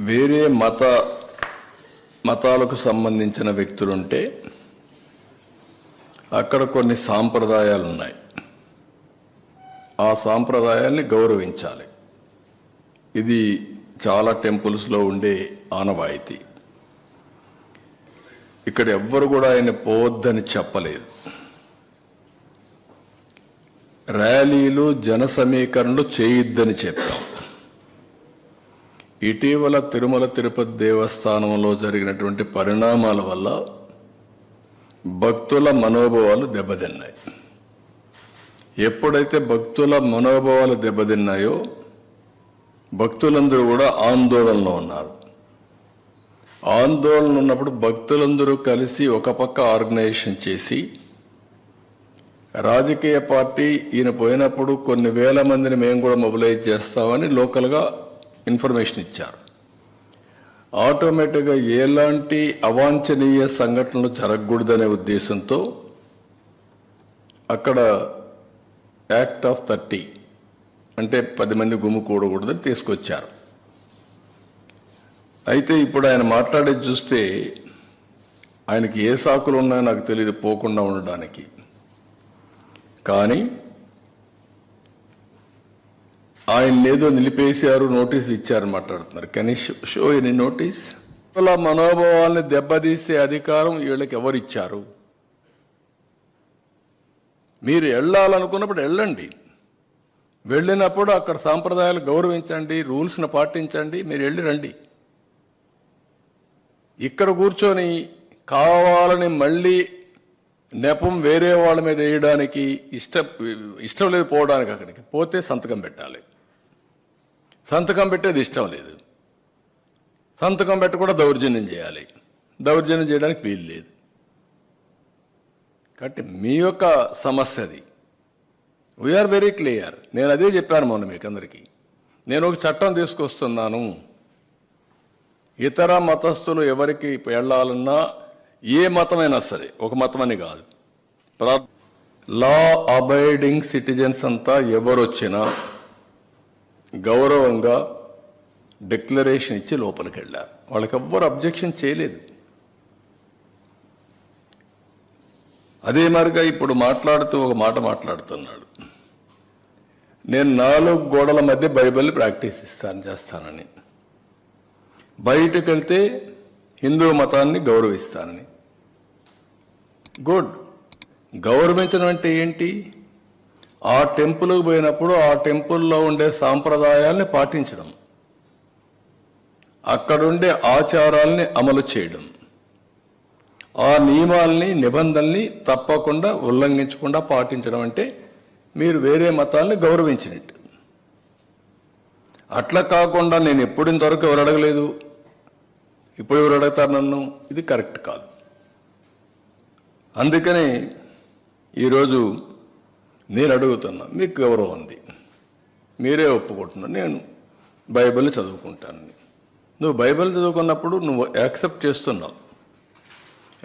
వేరే మత మతాలకు సంబంధించిన వ్యక్తులుంటే అక్కడ కొన్ని సాంప్రదాయాలు ఉన్నాయి ఆ సాంప్రదాయాల్ని గౌరవించాలి. ఇది చాలా టెంపుల్స్లో ఉండే ఆనవాయితీ. ఇక్కడ ఎవ్వరు కూడా ఆయన పోవద్దని చెప్పలేదు. ర్యాలీలు జన సమీకరణలు చేయొద్దని చెప్పాం. ఇటీవల తిరుమల తిరుపతి దేవస్థానంలో జరిగినటువంటి పరిణామాల వల్ల భక్తుల మనోభావాలు దెబ్బతిన్నాయి. ఎప్పుడైతే భక్తుల మనోభావాలు దెబ్బతిన్నాయో భక్తులందరూ కూడా ఆందోళనలో ఉన్నారు. ఆందోళన ఉన్నప్పుడు భక్తులందరూ కలిసి ఒక పక్క ఆర్గనైజేషన్ చేసి రాజకీయ పార్టీ ఈయన పోయినప్పుడు కొన్ని వేల మందిని మేము కూడా మొబిలైజ్ చేస్తామని లోకల్గా ఇన్ఫర్మేషన్ ఇచ్చారు. ఆటోమేటిక్గా ఎలాంటి అవాంఛనీయ సంఘటనలు జరగకూడదనే ఉద్దేశంతో అక్కడ యాక్ట్ ఆఫ్ థర్టీ అంటే పది మంది గుమ్ము కూడకూడదని తీసుకొచ్చారు. అయితే ఇప్పుడు ఆయన మాట్లాడేది చూస్తే ఆయనకి ఏ సాకులు ఉన్నాయో నాకు తెలియదు పోకుండా ఉండడానికి. కానీ ఆయన ఏదో నిలిపేశారు నోటీస్ ఇచ్చారని మాట్లాడుతున్నారు. కానీ షో ఎనీ నోటీస్ అలా మనోభావాల్ని దెబ్బతీసే అధికారం వీళ్ళకి ఎవరు ఇచ్చారు? మీరు వెళ్ళాలనుకున్నప్పుడు వెళ్ళండి. వెళ్ళినప్పుడు అక్కడ సాంప్రదాయాలు గౌరవించండి రూల్స్ని పాటించండి మీరు వెళ్ళి రండి. ఇక్కడ కూర్చొని కావాలని మళ్ళీ నెపం వేరే వాళ్ళ మీద వేయడానికి ఇష్ట ఇష్టం లేదు పోవడానికి అక్కడికి. పోతే సంతకం పెట్టాలి. సంతకం పెట్టేది ఇష్టం లేదు. సంతకం పెట్టకుండా దౌర్జన్యం చేయాలి. దౌర్జన్యం చేయడానికి వీలు లేదు. కాబట్టి మీ యొక్క సమస్య అది వీఆర్ వెరీ క్లియర్ నేను అదే చెప్పాను మొన్న మీకు అందరికీ. నేను ఒక చట్టం తీసుకొస్తున్నాను. ఇతర మతస్థులు ఎవరికి వెళ్ళాలన్నా ఏ మతమైనా సరే ఒక మతం అని కాదు లా అబైడింగ్ సిటిజన్స్ అంతా ఎవరు వచ్చినా గౌరవంగా డిక్లరేషన్ ఇచ్చి లోపలికి వెళ్ళారు వాళ్ళకి ఎవ్వరు అబ్జెక్షన్ చేయలేదు. అదే మరిగా ఇప్పుడు మాట్లాడుతూ ఒక మాట మాట్లాడుతున్నాడు. నేను నాలుగు గోడల మధ్య బైబిల్ ప్రాక్టీస్ ఇస్తాను చేస్తానని. బయటకు వెళ్తే హిందూ మతాన్ని గౌరవిస్తానని. గుడ్. గౌరవించడం అంటే ఏంటి? ఆ టెంపుల్కి పోయినప్పుడు ఆ టెంపుల్లో ఉండే సాంప్రదాయాల్ని పాటించడం. అక్కడుండే ఆచారాల్ని అమలు చేయడం. ఆ నియమాల్ని నిబంధనల్ని తప్పకుండా ఉల్లంఘించకుండా పాటించడం అంటే మీరు వేరే మతాల్ని గౌరవించినట్టు. అట్లా కాకుండా నేను ఎప్పుడు ఇంతవరకు ఎవరు అడగలేదు. ఇప్పుడు ఎవరు అడుగుతారు నన్ను? ఇది కరెక్ట్ కాదు. అందుకని ఈరోజు నేను అడుగుతున్నా మీకు గౌరవం ఉంది. మీరే ఒప్పుకుంటున్నా నేను బైబిల్ చదువుకుంటాను. నువ్వు బైబిల్ చదువుకున్నప్పుడు నువ్వు యాక్సెప్ట్ చేస్తున్నావు.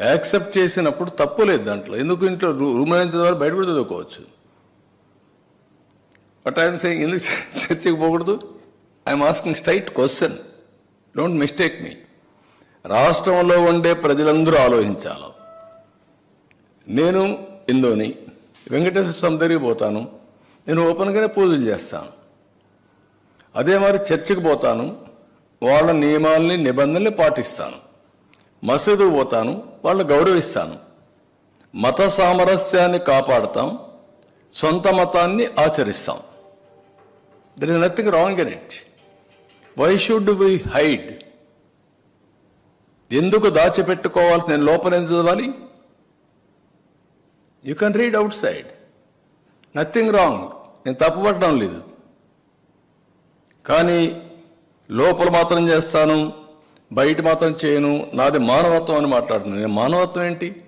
యాక్సెప్ట్ చేసినప్పుడు తప్పు లేదు దాంట్లో. ఎందుకు ఇంట్లో రూమ్ అయిన చదవాలి బయట కూడా చదువుకోవచ్చు? బట్ ఐఎమ్ సెయింగ్ ఎందుకు చర్చకి పోకూడదు? I'm asking straight question don't mistake మీ రాష్ట్రంలో ఉండే ప్రజలందరూ ఆలోచించాలి. నేను ఇందోని వెంకటేశ్వర స్వామి దగ్గరికి పోతాను. నేను ఓపెన్గానే పూజలు చేస్తాను. అదే మరి చర్చికి పోతాను. వాళ్ళ నియమాల్ని నిబంధనల్ని పాటిస్తాను. మసీదు పోతాను. వాళ్ళు గౌరవిస్తాను. మత సామరస్యాన్ని కాపాడుతాం. సొంత మతాన్ని ఆచరిస్తాం. There is nothing wrong in it why should we hide ఎందుకు దాచిపెట్టుకోవాల్సి నేను లోపల ఎందుకు చదవాలి? You can read outside nothing wrong నేను తప్పుపట్టడం లేదు. కానీ లోపల మాత్రం చేస్తాను బయట మాత్రం చేయను. నాది మానవత్వం అని మాట్లాడుతున్నాను. నేను మానవత్వం ఏంటి?